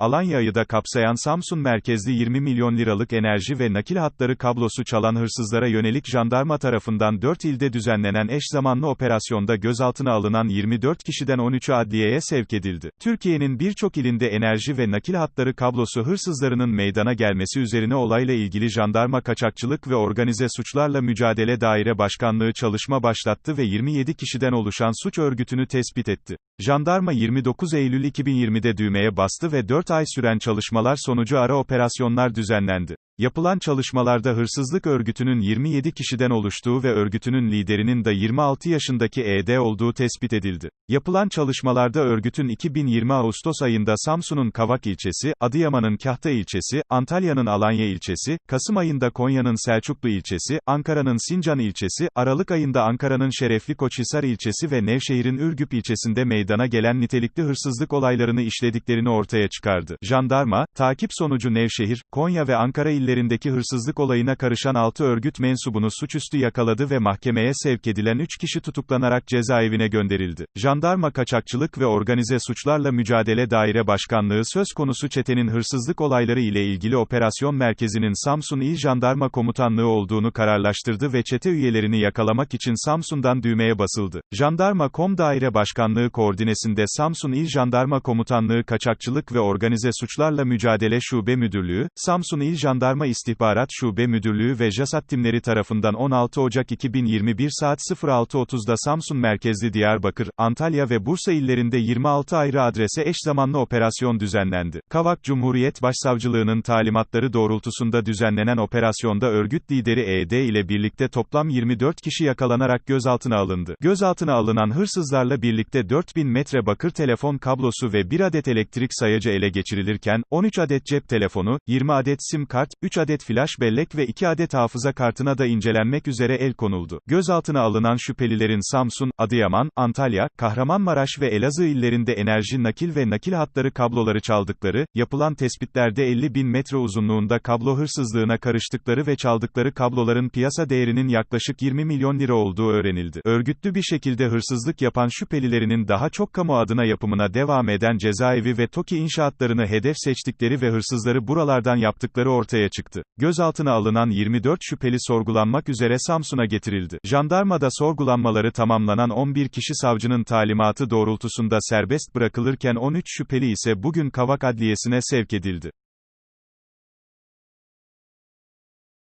Alanya'yı da kapsayan Samsun merkezli 20 milyon liralık enerji ve nakil hatları kablosu çalan hırsızlara yönelik jandarma tarafından 4 ilde düzenlenen eş zamanlı operasyonda gözaltına alınan 24 kişiden 13'ü adliyeye sevk edildi. Türkiye'nin birçok ilinde enerji ve nakil hatları kablosu hırsızlarının meydana gelmesi üzerine olayla ilgili jandarma kaçakçılık ve organize suçlarla mücadele daire başkanlığı çalışma başlattı ve 27 kişiden oluşan suç örgütünü tespit etti. Jandarma 29 Eylül 2020'de düğmeye bastı ve 4 ay süren çalışmalar sonucu ara operasyonlar düzenlendi. Yapılan çalışmalarda hırsızlık örgütünün 27 kişiden oluştuğu ve örgütünün liderinin de 26 yaşındaki ED olduğu tespit edildi. Yapılan çalışmalarda örgütün 2020 Ağustos ayında Samsun'un Kavak ilçesi, Adıyaman'ın Kahta ilçesi, Antalya'nın Alanya ilçesi, Kasım ayında Konya'nın Selçuklu ilçesi, Ankara'nın Sincan ilçesi, Aralık ayında Ankara'nın Şerefli Koçhisar ilçesi ve Nevşehir'in Ürgüp ilçesinde meydana gelen nitelikli hırsızlık olaylarını işlediklerini ortaya çıkardı. Jandarma, takip sonucu Nevşehir, Konya ve Ankara illerindeki hırsızlık olayına karışan 6 örgüt mensubunu suçüstü yakaladı ve mahkemeye sevk edilen 3 kişi tutuklanarak cezaevine gönderildi. Jandarma Kaçakçılık ve Organize Suçlarla Mücadele Daire Başkanlığı söz konusu çetenin hırsızlık olayları ile ilgili operasyon merkezinin Samsun İl Jandarma Komutanlığı olduğunu kararlaştırdı ve çete üyelerini yakalamak için Samsun'dan düğmeye basıldı. Jandarma Kom Daire Başkanlığı koordinesinde Samsun İl Jandarma Komutanlığı Kaçakçılık ve Organize Suçlarla Mücadele Şube Müdürlüğü, Samsun İl Jandarma İstihbarat Şube Müdürlüğü ve JASAT timleri tarafından 16 Ocak 2021 saat 06.30'da Samsun merkezli Diyarbakır, Antalya ve Bursa illerinde 26 ayrı adrese eş zamanlı operasyon düzenlendi. Kavak Cumhuriyet Başsavcılığının talimatları doğrultusunda düzenlenen operasyonda örgüt lideri ED ile birlikte toplam 24 kişi yakalanarak gözaltına alındı. Gözaltına alınan hırsızlarla birlikte 4000 metre bakır telefon kablosu ve 1 adet elektrik sayacı ele geçirilirken, 13 adet cep telefonu, 20 adet sim kart, 3 adet flash bellek ve 2 adet hafıza kartına da incelenmek üzere el konuldu. Gözaltına alınan şüphelilerin Samsun, Adıyaman, Antalya, Kahramanmaraş ve Elazığ illerinde enerji nakil ve nakil hatları kabloları çaldıkları, yapılan tespitlerde 50 bin metre uzunluğunda kablo hırsızlığına karıştıkları ve çaldıkları kabloların piyasa değerinin yaklaşık 20 milyon lira olduğu öğrenildi. Örgütlü bir şekilde hırsızlık yapan şüphelilerinin daha çok kamu adına yapımına devam eden cezaevi ve TOKİ inşaatlarını hedef seçtikleri ve hırsızları buralardan yaptıkları ortaya çıktı. Gözaltına alınan 24 şüpheli sorgulanmak üzere Samsun'a getirildi. Jandarmada sorgulanmaları tamamlanan 11 kişi savcının talimatı doğrultusunda serbest bırakılırken 13 şüpheli ise bugün Kavak Adliyesi'ne sevk edildi.